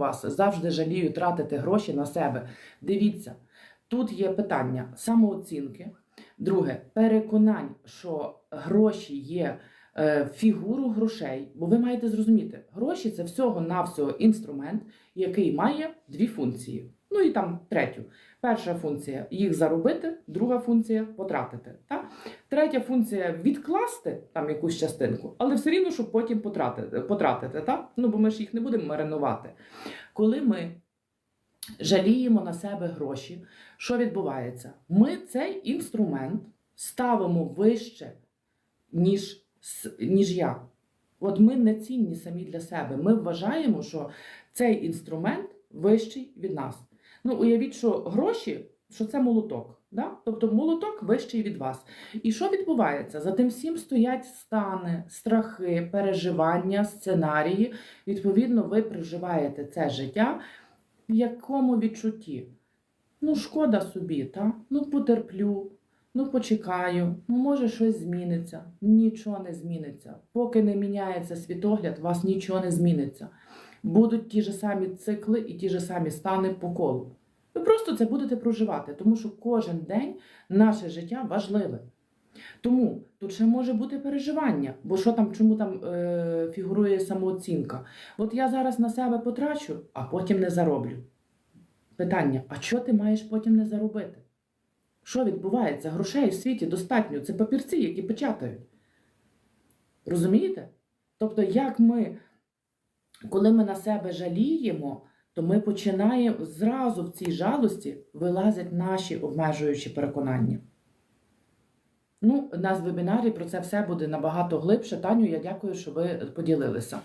вас. Завжди жалію тратити гроші на себе. Дивіться, тут є питання самооцінки. Друге, переконань, що гроші є фігуру грошей, бо ви маєте зрозуміти, гроші це всього-навсього інструмент, який має дві функції. Ну і там третю. Перша функція їх заробити, друга функція потратити. Так? Третя функція відкласти там якусь частинку, але все рівно, щоб потім потратити. потратити так? Ну бо ми ж їх не будемо маринувати. Коли ми жаліємо на себе гроші, що відбувається? Ми цей інструмент ставимо вище, ніж, ніж я. От ми не цінні самі для себе. Ми вважаємо, що цей інструмент вищий від нас. Ну, уявіть, що гроші, що це молоток. Да? Тобто молоток вищий від вас. І що відбувається? За тим всім стоять стани, страхи, переживання, сценарії. Відповідно, ви проживаєте це життя в якому відчутті? Ну, шкода собі, та? Ну, потерплю, ну почекаю, ну може щось зміниться. Нічого не зміниться. Поки не міняється світогляд, у вас нічого не зміниться. Будуть ті ж самі цикли і ті ж самі стани по колу. Ви просто це будете проживати, тому що кожен день наше життя важливе. Тому тут ще може бути переживання, бо що там, чому там е, фігурує самооцінка? От я зараз на себе потрачу, а потім не зароблю. Питання: а що ти маєш потім не заробити? Що відбувається? Грошей в світі достатньо. Це папірці, які печатають. Розумієте? Тобто, як ми, коли ми на себе жаліємо, то ми починаємо зразу в цій жалості вилазять наші обмежуючі переконання. Ну, у в вебінарі про це все буде набагато глибше. Таню, я дякую, що ви поділилися.